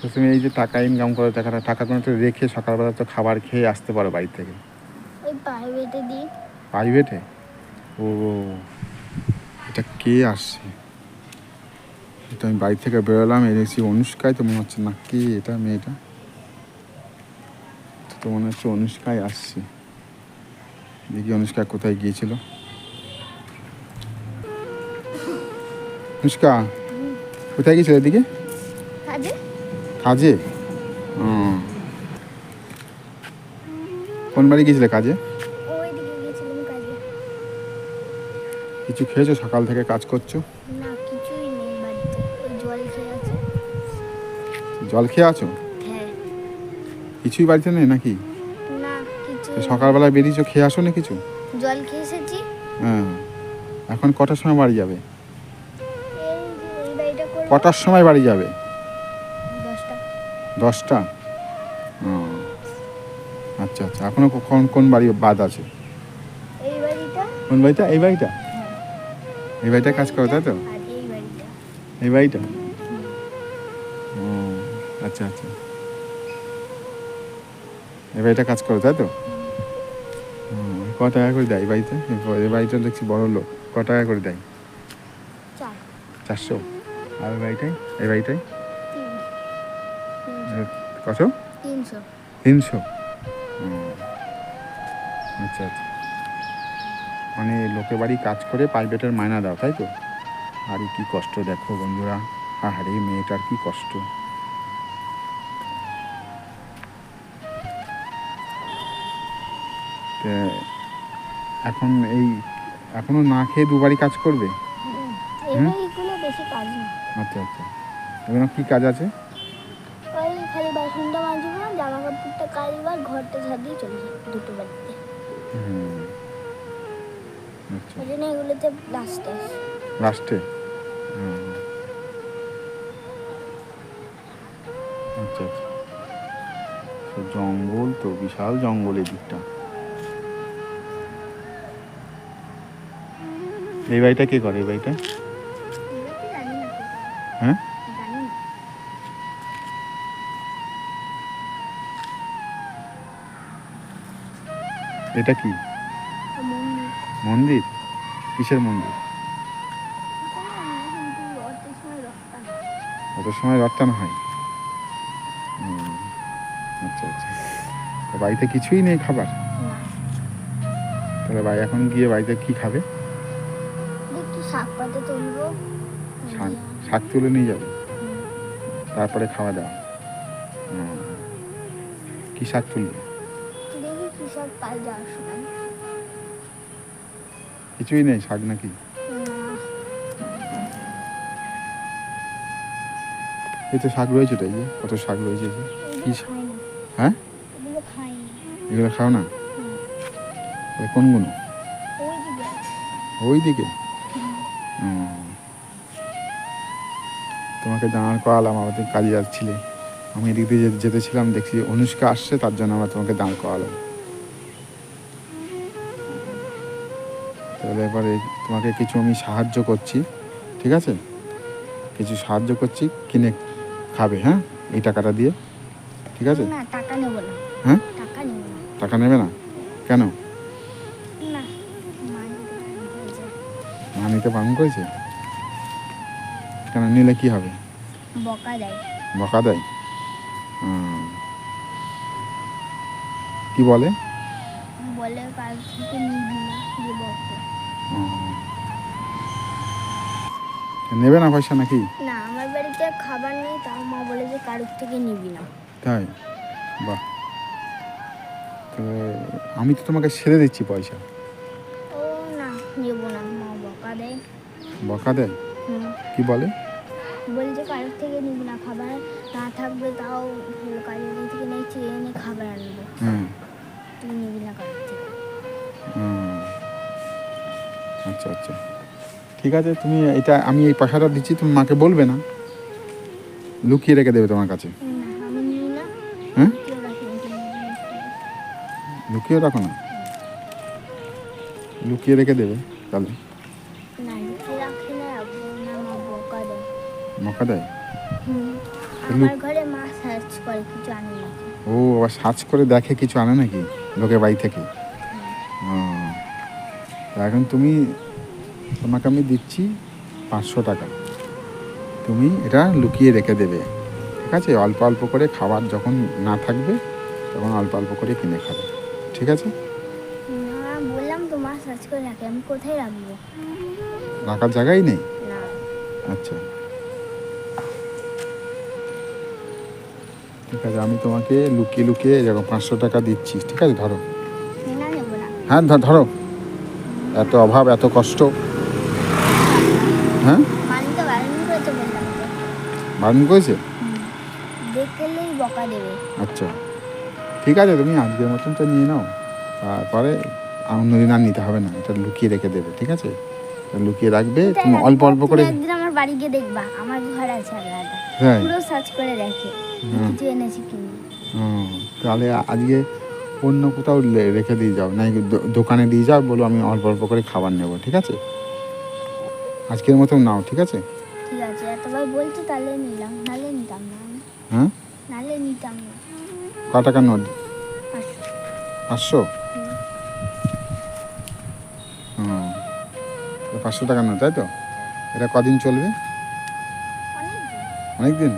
তো তুমি এই যে টাকা ইনকাম করো টাকাটা টাকা কোনো তো রেখে সকালবেলা তো খাবার খেয়ে আসতে পারো বাড়ি থেকে। ওই প্রাইভেটে দিই। প্রাইভেটে ও এটা কে আসছে? এটা আমি বাড়ি থেকে বেরোলাম এই দেখছি অনুষ্কায় তো মনে হচ্ছে না কে এটা মেয়েটা? তো মনে হচ্ছে অনুষ্কায় আসছে। দেখি অনুষ্কা কোথায় গিয়েছিল। অনুষ্কা কোথায় গিয়েছিল এদিকে? কাজে? কোন বাড়ি গিয়েছিলে কাজে? ওই দিকে গেছিলাম কাজে। কিছু খেয়েছো? সকাল থেকে কাজ করছ? না কিছুই নেই বাড়িতে। ওই জল খেয়ে আছে? জল খেয়ে আছো? হ্যাঁ। কিছুই বাড়িতে নেই নাকি? না কিছু সকালবেলা বেরিয়েছো খেয়ে আসো না কিছু? জল খেয়ে এসেছি। হ্যাঁ। এখন কটার সময় বাড়ি যাবে? কটার সময় বাড়ি যাবে? দশটা? আচ্ছা আচ্ছা। এখনও কোন কোন বাড়ি বাদ আছে? কোন বাড়িটা? এই বাড়িটা? এই বাড়িটা কাজ করো তাই তো? এই বাড়িটা। আচ্ছা আচ্ছা। এই বাড়িটা কাজ করো তাই তো? হুম, ক টাকা করে দেয় এই বাড়িতে? এই- বাড়িটা দেখছি বড় লোক। ক টাকা করে দেয়? চারশো। আর এই বাড়িটাই এই বাড়িটাই কত? তিনশো। আচ্ছা আচ্ছা। মানে লোকে বাড়ি কাজ করে প্রাইভেটের মায়না দাও তাই তো? আর কি কষ্ট দেখো বন্ধুরা। আর আহারে মেয়েটার কি কষ্ট। এখন এই এখনও না খেয়ে দুবারই কাজ করবে? এই আচ্ছা আচ্ছা। এখানে কি কাজ আছে? ওই খালি বাসনটা মাজবো জামা কাপড়টা কাচবো আর ঘরটা ঝাড় দিয়ে চলে যাব দুটো বাড়িতে আচ্ছা। ওই জন্য এগুলোতে লাস্টে লাস্টে। আচ্ছা আচ্ছা। জঙ্গল তো বিশাল জঙ্গল এই দিকটা এই বাড়িটা কে করে? এই বাড়িটা? হ্যাঁ? এটা কি? মন্দির? কিসের মন্দির? অত সময় রপ্তানো হয়। আচ্ছা আচ্ছা। বাড়িতে কিছুই নেই খাবার? তাহলে ভাই এখন গিয়ে বাড়িতে কি খাবে? শাক তুলে নিয়ে যাবে। তারপরে খাওয়া দাওয়া। কি শাক তুলবে? শাক পাই যাওয়ার সময়। কিছুই নেই শাক নাকি? না, এই তো শাক রয়েছে তো এই যে কত শাক রয়েছে যে। কি শাক? হ্যাঁ? এগুলো খাও না? কোনগুলো? ওই দিকে। তোমাকে দাঁড় করালাম আমাদের কাজে যাচ্ছিলে। আমি এদিক দিয়ে যেতেছিলাম দেখছি অনুষ্কা আসছে তার জন্য আমরা তোমাকে দাঁড় করালাম। তাহলে এবারে তোমাকে কিছু আমি সাহায্য করছি ঠিক আছে? কিছু সাহায্য করছি কিনে খাবে হ্যাঁ? এই টাকাটা দিয়ে ঠিক আছে? হ্যাঁ? টাকা নেব না। কেন? না মা যদি টাকা নিতে বারণ করেছে? কেন নিলে কি হবে? বকা দেয়। বকা দেয়? কি বলে? বলে কাল থেকে নিবি না। নেবে না পয়সা নাকি? না আমার বাড়িতে খাবার নেই তাও মা বলে যে কারোর থেকে নিবি না। তাই? বাহ। তো আমি তো তোমাকে ছেড়ে দিচ্ছি পয়সা। ও না নেব না মা বকা দেয়। বকা দেয়? হুম। কি বলে? বলছে কারোর থেকে নিবি না খাবার না থাকবে তাও ভালো কাজের থেকে নেই চেয়ে এনে খাবার আনব। হুম। তুই নিবি না কারোর থেকে। আচ্ছা আচ্ছা। ঠিক আছে তুমি এটা আমি এই পয়সাটা দিচ্ছি তুমি মাকে বলবে না। লুকিয়ে রেখে দেবে তোমার কাছে। হ্যাঁ। লুকিয়ে রাখো না। লুকিয়ে রেখে দেবে তাহলে। মকা দেয়? ও আবার সার্চ করে দেখে কিছু আনে নাকি? লোকের বাড়ি থেকে? ও, এখন তুমি তোমাকে আমি দিচ্ছি পাঁচশো টাকা। তুমি এটা লুকিয়ে রেখে দেবে। ঠিক আছে? অল্প অল্প করে খাবার যখন না থাকবে তখন অল্প অল্প করে কিনে খাবে। ঠিক আছে? বললাম তো মা সার্চ করে রাখে। আমি কোথায় রাখব? রাখার জায়গাই নেই? আচ্ছা। ঠিক আছে আমি তোমাকে লুকিয়ে লুকিয়ে এরকম পাঁচশো টাকা দিচ্ছি। ঠিক আছে? ধরো। হ্যাঁ ধরো। এত অভাব এত কষ্ট। হ্যাঁ? বারণ করেছে আচ্ছা। ঠিক আছে তুমি আজকের মতন তো নিয়ে নাও। তারপরে অন্যদিন আর নিতে হবে না এটা লুকিয়ে রেখে দেবে ঠিক আছে? লুকিয়ে রাখবে তুমি অল্প অল্প করে একদিন আমার বাড়ি গিয়ে দেখবা আমার ঘর আছে আলাদা। হ্যাঁ। পুরো সার্চ করে দেখে কিছু এনেছি তাহলে আজকে অন্য কোথাও রেখে দিয়ে যাও। না দোকানে দিয়ে যাও বলো আমি অল্প অল্প করে খাবার নেব ঠিক আছে? আজকের মতন নাও ঠিক আছে? ঠিক আছে এতবার বলছো তাহলে নিলাম নালে নিতাম না হ্যাঁ? নালে নিতাম না। ক টাকার নোট? পাঁচশো। হুম। পাঁচশো টাকার নোট তাই তো? এটা কদিন চলবে? অনেক দিন।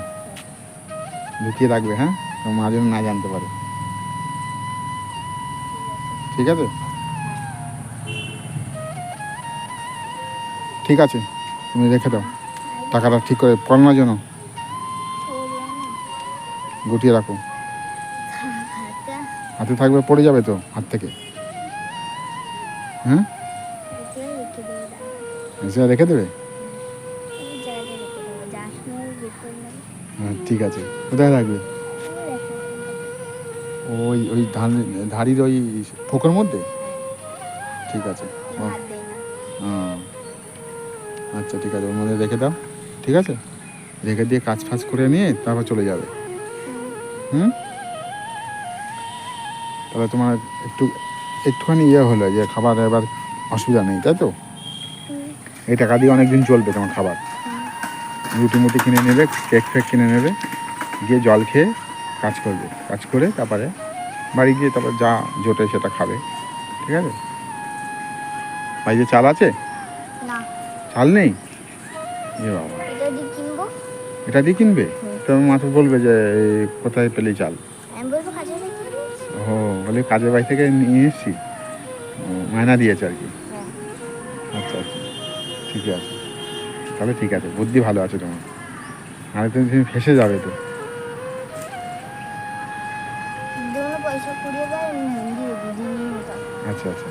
লুকিয়ে রাখবে হ্যাঁ? তো মা যেন না জানতে পারে। ঠিক আছে? ঠিক আছে তুমি রেখে দাও। টাকাটা ঠিক করে পড়ানোর জন্য গুটিয়ে রাখো। হাতে থাকবে পড়ে যাবে তো হাত থেকে। হ্যাঁ? রেখে এসে রেখে দেবে? হ্যাঁ ঠিক আছে। কোথায় রাখবে। ওই ওই ধান ধাড়ির ওই ফোকর মধ্যে? ঠিক আছে। দেয় না। হুম। আচ্ছা ঠিক আছে ওর মধ্যে রেখে দাও। ঠিক আছে? রেখে দিয়ে কাজ ফাজ করে নিয়ে তারপর চলে যাবে। হুম? তাহলে তোমার একটু একটুখানি ইয়ে হলো যে খাবার এবার অসুবিধা নেই তাই তো? এই টাকা দিয়ে অনেক দিন চলবে তোমার খাবার। রুটি মুটি কিনে নেবে কেক ফেক কিনে নেবে গিয়ে জল খেয়ে কাজ করবে। কাজ করে তারপরে বাড়ি গিয়ে তারপর যা জোটে সেটা খাবে ঠিক আছে? বাড়িতে চাল আছে? চাল নেই? এ বাবা। এটা দিয়ে কিনবো? তোমার মাথা বলবে যে কোথায় পেলি চাল? ও বলে কাজের বাড়ি থেকে নিয়ে এসেছি। ও, মায়না দিয়েছে আর কি। হ্যাঁ। আচ্ছা আচ্ছা। ঠিক আছে। তাহলে ঠিক আছে বুদ্ধি ভালো আছে তোমার। আর তুমি তুমি ফেসে যাবে তো। আচ্ছা আচ্ছা।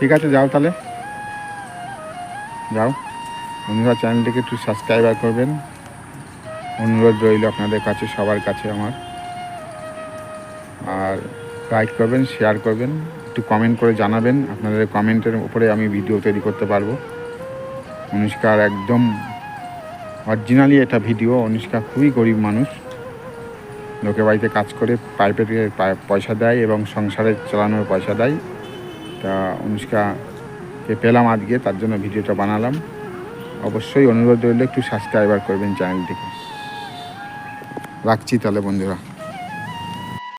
ঠিক আছে, যাও তাহলে। যাও। বন্ধুরা, চ্যানেলটিকে একটু সাবস্ক্রাইবার করবেন। অনুরোধ রইল আপনাদের কাছে, সবার কাছে আমার। আর লাইক করবেন শেয়ার করবেন, একটু কমেন্ট করে জানাবেন। আপনাদের কমেন্টের উপরে আমি ভিডিও তৈরি করতে পারব। অনুষ্কার একদম অরিজিনালি এটা ভিডিও অনুষ্কা খুবই গরিব মানুষ। লোকের বাড়িতে কাজ করে পাইপের পয়সা দেয় এবং সংসারে চালানোর পয়সা দেয়। তা অনুষ্কাকে পেলাম আজকে, তার জন্য ভিডিওটা বানালাম। অবশ্যই অনুরোধ রইলে একটু সাবস্ক্রাইবার করবেন চ্যানেলটিকে রাখছি তাহলে বন্ধুরা।